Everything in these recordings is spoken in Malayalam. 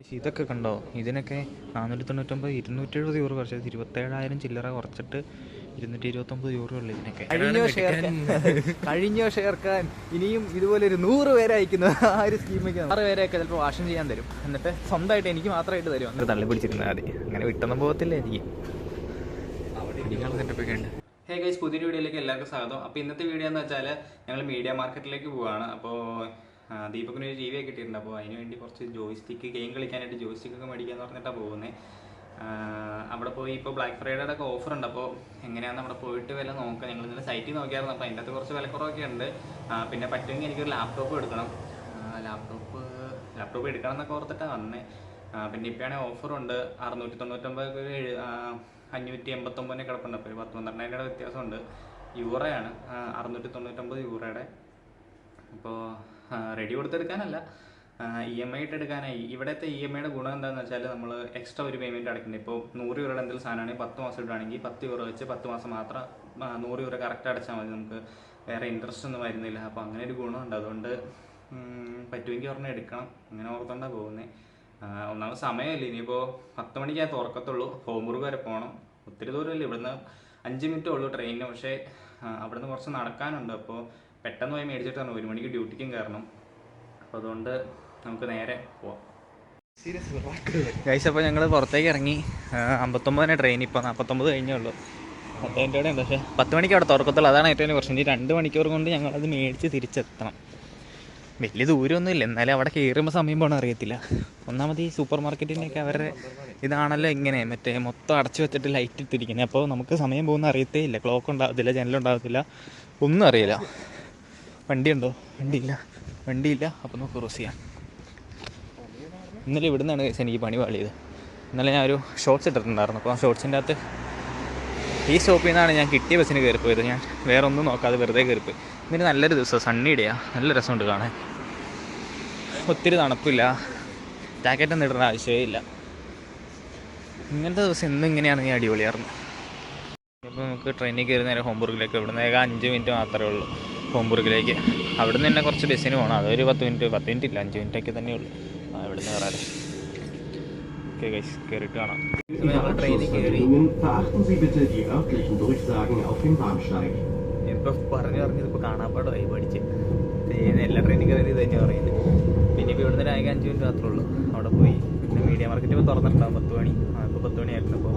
പക്ഷേ ഇതൊക്കെ കണ്ടോ? ഇതിനൊക്കെ നാനൂറ്റി തൊണ്ണൂറ്റൊമ്പത് ഇരുന്നൂറ്റെഴുപത് യൂറോ കുറച്ചത് ഇരുപത്തേഴായിരം ചില്ലറ കുറച്ചിട്ട് ഇരുന്നൂറ്റി ഇരുപത്തൊമ്പത് യൂറോ ഉള്ളു ഇതിനൊക്കെ. കഴിഞ്ഞോ ഷെയർക്കാൻ കഴിഞ്ഞോ ഷെയർക്കാൻ ഇനിയും ഇതുപോലെ ഒരു നൂറ് പേരെ അയക്കുന്ന ആ ഒരു സ്കീമൊക്കെ ആറ് പേരെയൊക്കെ ചിലപ്പോൾ വാഷം ചെയ്യാൻ തരും. എന്നിട്ട് സ്വന്തമായിട്ട് എനിക്ക് മാത്രമായിട്ട് തരും. അങ്ങനെ തള്ളി പിടിച്ചിരുന്നാൽ മതി അങ്ങനെ വിട്ടൊന്നും പോകത്തില്ല എനിക്ക്. ഇടികൾ സെറ്റപ്പൊക്കെ ഉണ്ട് ഹേ ഗൈസ് പുതിയൊരു വീഡിയോയിലേക്ക് എല്ലാവർക്കും സ്വാഗതം. അപ്പോൾ ഇന്നത്തെ വീഡിയോ എന്ന് വെച്ചാൽ ഞങ്ങൾ മീഡിയ മാർക്കറ്റിലേക്ക് പോവുകയാണ് അപ്പോൾ ദീപകിന് ഒരു ടി വി കിട്ടിയിട്ടുണ്ട്. അപ്പോൾ അതിന് വേണ്ടി കുറച്ച് ജോയിസ്റ്റിക്ക് ഗെയിം കളിക്കാനായിട്ട് ജോയിസ്റ്റിക്ക് ഒക്കെ മേടിക്കാന്ന് പറഞ്ഞിട്ടാണ് പോകുന്നത് അവിടെ പോയി ഇപ്പോൾ ബ്ലാക്ക് ഫ്രൈഡേയുടെ ഒക്കെ ഓഫർ ഉണ്ട്. അപ്പോൾ എങ്ങനെയാണെന്ന് അവിടെ പോയിട്ട് വില നോക്കാം. ഞങ്ങൾ ഇന്നലെ സൈറ്റിൽ നോക്കിയായിരുന്നു. അപ്പോൾ അതിന്റെ അകത്ത് കുറച്ച് വിലക്കുറവൊക്കെ ഉണ്ട്. പിന്നെ പറ്റുമെങ്കിൽ എനിക്കൊരു ലാപ്ടോപ്പ് എടുക്കണം. ലാപ്ടോപ്പ് ലാപ്ടോപ്പ് എടുക്കണം എന്നൊക്കെ ഓർത്തിട്ടാണ് വന്നത് പിന്നെ ഇപ്പോഴാണെങ്കിൽ ഓഫറുണ്ട് അറുന്നൂറ്റി തൊണ്ണൂറ്റൊമ്പത് ഒരു അഞ്ഞൂറ്റി എൺപത്തൊമ്പതിനെ കിടപ്പുണ്ട്. അപ്പോൾ ഒരു പത്ത് പന്ത്രണ്ടായിരം വ്യത്യാസമുണ്ട്. യൂറോയാണ്. അറുന്നൂറ്റി തൊണ്ണൂറ്റൊമ്പത് യൂറോയുടെ. അപ്പോൾ റെഡി കൊടുത്തെടുക്കാനല്ല. ഇ എം ഐ ഇട്ട് എടുക്കാനായി ഇവിടുത്തെ ഇ എം ഐയുടെ ഗുണം എന്താണെന്ന് വെച്ചാൽ നമ്മൾ എക്സ്ട്രാ ഒരു പേയ്മെന്റ് അടയ്ക്കുന്നത് ഇപ്പോൾ നൂറ് യൂറോയുടെ എന്തെങ്കിലും സാധനമാണെങ്കിൽ പത്ത് മാസം ഇടുകയാണെങ്കിൽ പത്ത് യൂറോ വെച്ച് പത്ത് മാസം മാത്രം നൂറ് യൂറോ കറക്റ്റ് അടച്ചാൽ മതി നമുക്ക്. വേറെ ഇൻട്രസ്റ്റ് ഒന്നും വരുന്നില്ല. അപ്പോൾ അങ്ങനെ ഒരു ഗുണമുണ്ട് അതുകൊണ്ട് പറ്റുമെങ്കിൽ ഒരെണ്ണം എടുക്കണം. അങ്ങനെ ഓർത്തോണ്ടാണ് പോകുന്നത് ഒന്നാമത് സമയമില്ല ഇനിയിപ്പോൾ പത്ത് മണിക്കേ തുറക്കത്തുള്ളൂ. ഹോംബുർഗ് വരെ പോകണം ഒത്തിരി ദൂരമില്ല ഇവിടുന്ന് അഞ്ച് മിനിറ്റേ ഉള്ളൂ ട്രെയിനിന് പക്ഷേ അവിടുന്ന് കുറച്ച് നടക്കാനുണ്ട്. അപ്പോൾ പെട്ടെന്ന് പോയി മേടിച്ചിട്ട് വരണം ഒരു മണിക്ക് ഡ്യൂട്ടിക്കും കയറണം. അപ്പോൾ അതുകൊണ്ട് നമുക്ക് നേരെ പോവാം. ഗൈസ് അപ്പോൾ ഞങ്ങൾ പുറത്തേക്ക് ഇറങ്ങി. അമ്പത്തൊമ്പതിന് ട്രെയിൻ ഇപ്പോൾ നാൽപ്പത്തൊമ്പത് കഴിഞ്ഞേ ഉള്ളൂ. അതെന്റെ പക്ഷേ പത്ത് മണിക്ക് അവിടെ തുറക്കത്തുള്ളൂ. അതാണ് ഏറ്റവും പ്രശ്നം. ഈ രണ്ട് മണിക്കൂർ കൊണ്ട് ഞങ്ങൾ ഞങ്ങളത് മേടിച്ച് തിരിച്ചെത്തണം. വലിയ ദൂരമൊന്നുമില്ല. എന്നാലും അവിടെ കയറുമ്പോൾ സമയം പോകണം അറിയത്തില്ല. ഒന്നാമത് ഈ സൂപ്പർ മാർക്കറ്റിന്റെയൊക്കെ അവരുടെ ഇതാണല്ലോ ഇങ്ങനെ. മറ്റേ മൊത്തം അടച്ചു വെച്ചിട്ട് ലൈറ്റ് ഇട്ടിരിക്കുന്നത്. അപ്പോൾ നമുക്ക് സമയം പോകുന്ന അറിയത്തേ ഇല്ല ക്ലോക്ക് ഉണ്ടാകത്തില്ല ജനലുണ്ടാകത്തില്ല ഒന്നും അറിയില്ല. വണ്ടിയുണ്ടോ? വണ്ടിയില്ല. വണ്ടിയില്ല. അപ്പോൾ നമുക്ക് ക്രോസ് ചെയ്യാം. ഇന്നലെ ഇവിടെ നിന്നാണ് എനിക്ക് പണി പാളിയത്. ഇന്നലെ ഞാൻ ഒരു ഷോർട്സ് ഇട്ടിട്ടുണ്ടായിരുന്നു. അപ്പോൾ ആ ഷോർട്സിന്റെ അകത്ത് ഈ സ്റ്റോപ്പിൽ നിന്നാണ് ഞാൻ കിട്ടിയ ബസ്സിന് കയറിപ്പോയത് ഞാൻ വേറെ ഒന്നും നോക്കാതെ വെറുതെ കയറിപ്പോയി ഇന്നൊരു നല്ലൊരു ദിവസം സണ്ണി ഡേയാ നല്ല രസമുണ്ട് കാണാൻ. ഒത്തിരി തണുപ്പില്ല. ജാക്കറ്റ് ഒന്നും ഇടേണ്ട ആവശ്യമേ ഇല്ല. ഇങ്ങനത്തെ ദിവസം എന്നും ഞാൻ അടിപൊളിയായിരുന്നു. അപ്പോൾ നമുക്ക് ട്രെയിനിൽ കയറി നേരെ ഹോംബുർഗിലേക്ക്. ഇവിടെ നിന്ന് അഞ്ച് മിനിറ്റ് മാത്രമേ ഉള്ളൂ. ഹോംബുർഗിലേക്ക്. അവിടെ നിന്ന് തന്നെ കുറച്ച് ബസ്സിന് പോകണം അതൊരു പത്ത് മിനിറ്റ് പത്ത് മിനിറ്റ് ഇല്ല അഞ്ച് മിനിറ്റൊക്കെ തന്നെ ഉള്ളൂ. ആ ഇവിടെ നിന്ന് കയറാതെ ഓക്കെ ഗൈസ് കയറിയിട്ട് കാണാം. ഇപ്പോൾ പറഞ്ഞു പറഞ്ഞത് ഇപ്പോൾ ഈ പഠിച്ച് എല്ലാ ട്രെയിനിൽ കയറി ഇത് തന്നെയാണ് പറയുന്നത്. പിന്നെ ഇപ്പോൾ ഇവിടുന്ന് ആകെ അഞ്ച് മിനിറ്റ് മാത്രമേ ഉള്ളൂ. അവിടെ പോയി. പിന്നെ മീഡിയ മാർക്കറ്റ് ഇപ്പോൾ തുറന്നിട്ടുണ്ടാവും. പത്ത് മണി. ആ ഇപ്പോൾ പത്ത് മണിയായിരുന്നു. ഇപ്പോൾ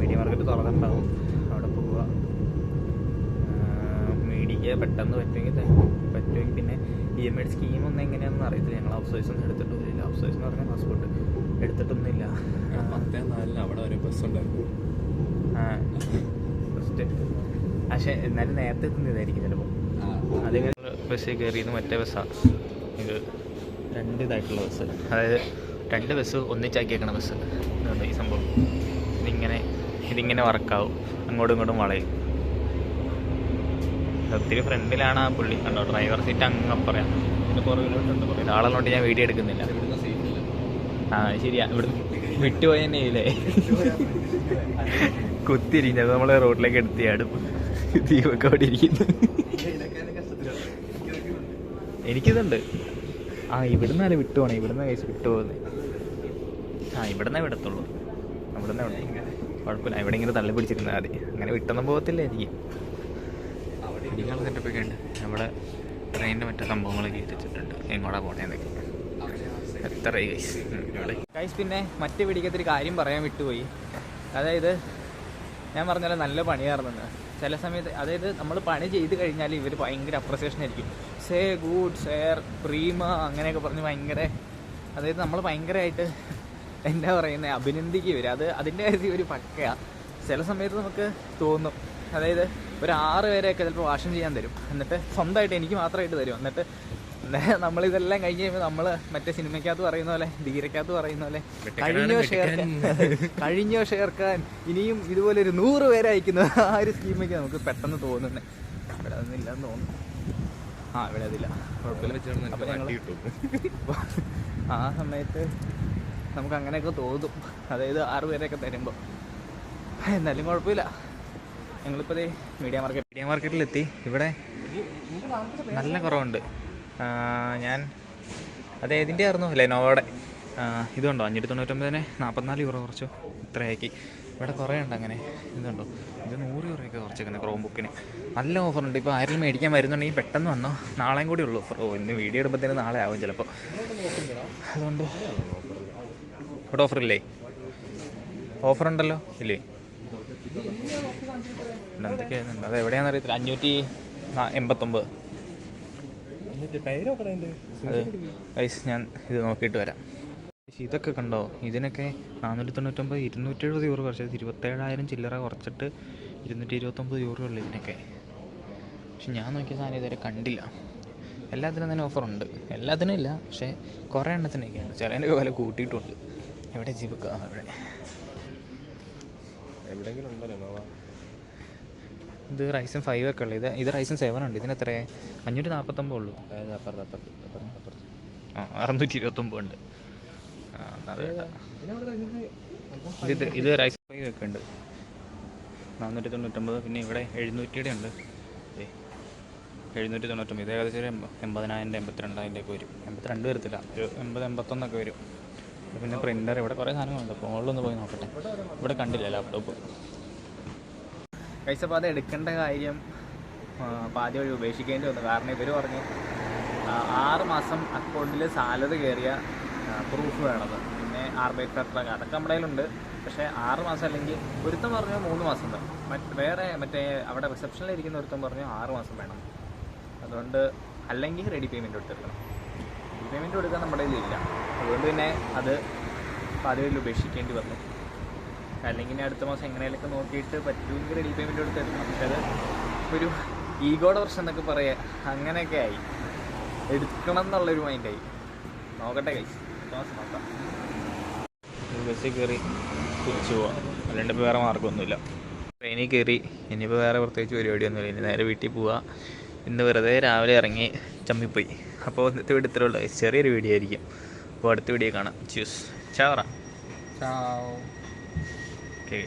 മീഡിയ മാർക്കറ്റ് തുറന്നിട്ടുണ്ടാവും അവിടെ പോവുക മീഡിയ പെട്ടെന്ന് പറ്റുമെങ്കിൽ പറ്റുമെങ്കിൽ പിന്നെ ഇ എം ഐ സ്കീം ഒന്നും എങ്ങനെയാണെന്ന് അറിയത്തില്ല. ഞങ്ങൾ ഹൗസ് വൈസ് ഒന്നും എടുത്തിട്ടൊന്നുമില്ല ഹൗസ് വൈസ് എന്ന് പറഞ്ഞാൽ പാസ്പോർട്ട് എടുത്തിട്ടൊന്നുമില്ല. പത്തേ നാലിന് അവിടെ ഒരു ബസ് ഉണ്ടായിരുന്നു. ആ. ഫസ്റ്റ് പക്ഷേ എന്നാലും നേരത്തെ എത്തുന്നതായിരിക്കും ചിലപ്പോൾ. അതിങ്ങനെ ബസ്സിൽ കയറിയത് മറ്റേ ബസ്സാണ് ഇത് രണ്ട് ഇതായിട്ടുള്ള ബസ് അതായത് രണ്ട് ബസ് ഒന്നിച്ചാക്കിയേക്കണ ബസ് ഈ സംഭവം. ഇതിങ്ങനെ ഇതിങ്ങനെ വർക്കാവും അങ്ങോട്ടും ഇങ്ങോട്ടും വളയും. ഒത്തിരി ഫ്രണ്ടിലാണ് ആ പുള്ളി. കണ്ടോ ഡ്രൈവർ സീറ്റ് അങ്ങ് പറയാം പിന്നെ പുറകിലോട്ടുണ്ട് ആളുള്ളതുകൊണ്ട് ഞാൻ വീഡിയോ എടുക്കുന്നില്ല. ഇവിടുന്ന് ആ ശരിയാ. ഇവിടെ വിട്ടുപോയ തന്നെ ഇല്ലേ കുത്തിരിക്കുന്നത് നമ്മൾ റോഡിലേക്ക് എടുത്തിയാടും ദീപൊക്കെ അവിടെ ഇരിക്കുന്നു. എനിക്കിതുണ്ട്. ആ ഇവിടുന്നാണ് വിട്ടു പോണേ ഇവിടുന്ന് കേസ് വിട്ടു പോകുന്നത് ആ ഇവിടുന്ന് വിടത്തുള്ളൂ. ഇവിടുന്നേ ഉണ്ട് കുഴപ്പമില്ല. ഇവിടെ ഇങ്ങനെ തള്ളി പിടിച്ചിരുന്നാൽ മതി. അങ്ങനെ വിട്ടൊന്നും പോകത്തില്ല ഇടികൾ സെറ്റപ്പൊക്കെ ഉണ്ട്. നമ്മുടെ ട്രെയിനിന്റെ മറ്റു സംഭവങ്ങളൊക്കെ എത്തിച്ചിട്ടുണ്ട്. എങ്ങോട്ടാ പോണേന്നൊക്കെ. എത്ര ഇവിടെ. പിന്നെ മറ്റു പിടിക്കത്തൊരു കാര്യം പറയാൻ വിട്ടുപോയി. അതായത് ഞാൻ പറഞ്ഞാൽ നല്ല പണിയായിരുന്നെന്ന് ചില സമയത്ത് അതായത് നമ്മൾ പണി ചെയ്ത് കഴിഞ്ഞാൽ ഇവർ ഭയങ്കര അപ്രസിയേഷൻ ആയിരിക്കും. സേ ഗുഡ് സേർ പ്രീമ അങ്ങനെയൊക്കെ പറഞ്ഞ് ഭയങ്കര അതായത് നമ്മൾ ഭയങ്കരമായിട്ട് എന്താ പറയുന്നത് അഭിനന്ദിക്കുക ഇവർ അത് അതിന്റെ കാര്യത്തിൽ ഒരു പക്കയാണ് ചില സമയത്ത് നമുക്ക് തോന്നും അതായത് ഒരു ആറ് പേരെയൊക്കെ ചിലപ്പോൾ വാഷം ചെയ്യാൻ തരും. എന്നിട്ട് സ്വന്തമായിട്ട് എനിക്ക് മാത്രമായിട്ട് തരും. എന്നിട്ട് നമ്മളിതെല്ലാം കഴിഞ്ഞ് കഴിയുമ്പോൾ നമ്മൾ മറ്റേ സിനിമയ്ക്കകത്ത് പറയുന്ന പോലെ ധീരക്കകത്ത് പറയുന്ന പോലെ കഴിഞ്ഞോ ഷെയർക്കാൻ കഴിഞ്ഞോ ഷെയർക്കാൻ ഇനിയും ഇതുപോലെ ഒരു നൂറ് പേരെ അയക്കുന്ന ആ ഒരു സ്കീമൊക്കെ നമുക്ക് പെട്ടെന്ന് തോന്നുന്നത് ഇവിടെ അതൊന്നും ഇല്ലെന്ന് തോന്നുന്നു. ആ ഇവിടെ അതില്ല. കുഴപ്പമില്ല. ആ സമയത്ത് നമുക്ക് അങ്ങനെയൊക്കെ തോന്നും. അതായത് ആറ് പേരെയൊക്കെ തരുമ്പോൾ എന്നാലും കുഴപ്പമില്ല. ഞങ്ങളിപ്പോൾ മീഡിയ മാർക്കറ്റ് മീഡിയ മാർക്കറ്റിലെത്തി ഇവിടെ നല്ല കുറവുണ്ട്. ഞാൻ അതെ ഇതിന്റെ ആയിരുന്നു ലെനോവയുടെ ഇതുണ്ടോ അഞ്ഞൂറ്റി തൊണ്ണൂറ്റൊമ്പതിന് നാൽപ്പത്തിനാല് യൂറോ കുറച്ചു. ഇത്രയാക്കി. ഇവിടെ കുറേ ഉണ്ട് അങ്ങനെ. ഇതുണ്ടോ ഇത് നൂറ് യൂറോയൊക്കെ കുറച്ചേക്കുന്നത് ക്രോം ബുക്കിന് നല്ല ഓഫറുണ്ട് ഇപ്പോൾ ആരെങ്കിലും മേടിക്കാൻ വരുന്നുണ്ടെങ്കിൽ പെട്ടെന്ന് വന്നോ. നാളെയും കൂടി ഉള്ളൂ ഓഫർ ഓ ഇന്ന് വീഡിയോ ഇടുമ്പോഴത്തേന് നാളെ ആവും ചിലപ്പോൾ അതുകൊണ്ട് ഇവിടെ ഓഫറില്ലേ ഓഫറുണ്ടല്ലോ ഇല്ലേ? എന്തൊക്കെയായിരുന്നു? അത് എവിടെയാണെന്ന് അറിയത്തില്ല. അഞ്ഞൂറ്റി എൺപത്തൊമ്പത്. അത് ഞാൻ ഇത് നോക്കിയിട്ട് വരാം. പക്ഷേ ഇതൊക്കെ കണ്ടോ? ഇതിനൊക്കെ നാനൂറ്റി തൊണ്ണൂറ്റൊമ്പത് ഇരുന്നൂറ്റി എഴുപത് യൂറോ കുറച്ചത് ഇരുപത്തേഴായിരം ചില്ലറ കുറച്ചിട്ട് ഇരുന്നൂറ്റി ഇരുപത്തൊമ്പത് യൂറോ ഉള്ളു ഇതിനൊക്കെ. പക്ഷെ ഞാൻ നോക്കിയ സാധനം ഇതുവരെ കണ്ടില്ല. എല്ലാത്തിനും തന്നെ ഓഫറുണ്ട് എല്ലാത്തിനും ഇല്ല പക്ഷേ കുറേ എണ്ണത്തിനൊക്കെയാണ്. ചിലതിനൊക്കെ വില കൂട്ടിയിട്ടുണ്ട്. എവിടെ ജീവിക്കുക ഇവിടെ എവിടെയെങ്കിലും ഉണ്ടല്ലോ നോവ ഇത് റൈസൻ ഫൈവ് ഒക്കെ ഉള്ളത് ഇത് ഇത് റൈസൻ സെവൻ ഉണ്ട്. ഇതിന് എത്രയാണ് അഞ്ഞൂറ്റി നാൽപ്പത്തൊമ്പത് ഉള്ളൂ ആ അറുന്നൂറ്റി ഇരുപത്തൊമ്പത് ഉണ്ട് ഇത് ഇത് റൈസൺ ഫൈവ് ഒക്കെ ഉണ്ട്. നാനൂറ്റി തൊണ്ണൂറ്റൊമ്പത് പിന്നെ ഇവിടെ എഴുന്നൂറ്റിയുടെ ഉണ്ട്. എഴുന്നൂറ്റി തൊണ്ണൂറ്റൊമ്പത് ഇത് ഏകദേശം ഒരു എൺപ- എൺപതിനായിരം എൺപത്തിരണ്ടായിരം ഒക്കെ വരും. എൺപത്തിരണ്ട് വരത്തില്ല. ഒരു എൺപത് എൺപത്തൊന്നൊക്കെ വരും. പിന്നെ പ്രിന്റർ ഇവിടെ കുറേ സാധനങ്ങളുണ്ട്. അപ്പോൾ മുകളിലൊന്ന് പോയി നോക്കട്ടെ. ഇവിടെ കണ്ടില്ല ലാപ്ടോപ്പ് കഴിച്ചപ്പോൾ അത് എടുക്കേണ്ട കാര്യം പാതി വഴി ഉപേക്ഷിക്കേണ്ടി വന്നു. കാരണം ഇവർ പറഞ്ഞു ആറ് മാസം അക്കൗണ്ടിൽ സാലറി കയറിയ പ്രൂഫ് വേണത്. പിന്നെ ആർബൈറ്റ് കട്ടറൊക്കെ അതൊക്കെ നമ്മുടെ കയ്യിലുണ്ട്. പക്ഷേ ആറ് മാസം അല്ലെങ്കിൽ ഒരുത്തം പറഞ്ഞു മൂന്ന് മാസം മറ്റ് വേറെ മറ്റേ അവിടെ റിസപ്ഷനിൽ ഇരിക്കുന്ന ഒരുത്തൻ പറഞ്ഞു ആറ് മാസം വേണം. അതുകൊണ്ട് അല്ലെങ്കിൽ റെഡി പേയ്മെന്റ് കൊടുത്തിരിക്കണം. പേയ്മെന്റ് കൊടുക്കാൻ നമ്മുടെ കയ്യിലില്ല അതുകൊണ്ട് തന്നെ അത് പാതി വഴിയിൽ ഉപേക്ഷിക്കേണ്ടി വന്നു. അല്ലെങ്കിൽ അടുത്ത മാസം എങ്ങനെയൊക്കെ നോക്കിയിട്ട് പറ്റുമെങ്കിൽ റെഡി പേയ്മെന്റ് കൊടുത്തായിരുന്നു പക്ഷെ അത് ഒരു ഈഗോയുടെ പ്രശ്നം എന്നൊക്കെ പറയുക അങ്ങനെയൊക്കെ ആയി. എടുക്കണം എന്നുള്ളൊരു മൈൻഡായി നോക്കട്ടെ കൈ അടുത്ത മാസം നോക്കാം. ബസ്സിൽ കയറി തിരിച്ചു പോവാം. അല്ലാണ്ട് ഇപ്പോൾ വേറെ മാർഗമൊന്നുമില്ല. ട്രെയിനിൽ കയറി ഇനിയിപ്പോൾ വേറെ പ്രത്യേകിച്ച് പരിപാടിയൊന്നുമില്ല. ഇനി നേരെ വീട്ടിൽ പോവുക ഇന്ന് വെറുതെ രാവിലെ ഇറങ്ങി ചമ്മിപ്പോയി. അപ്പോൾ ഇന്നത്തെ വീട് ഇത്രേ ഉള്ളൂ. ചെറിയൊരു വീഡിയോ ആയിരിക്കും. അപ്പോൾ അടുത്ത വീഡിയോ കാണാം. ച്യൂസ് ചാവറ. ചാവ്. ഓക്കെ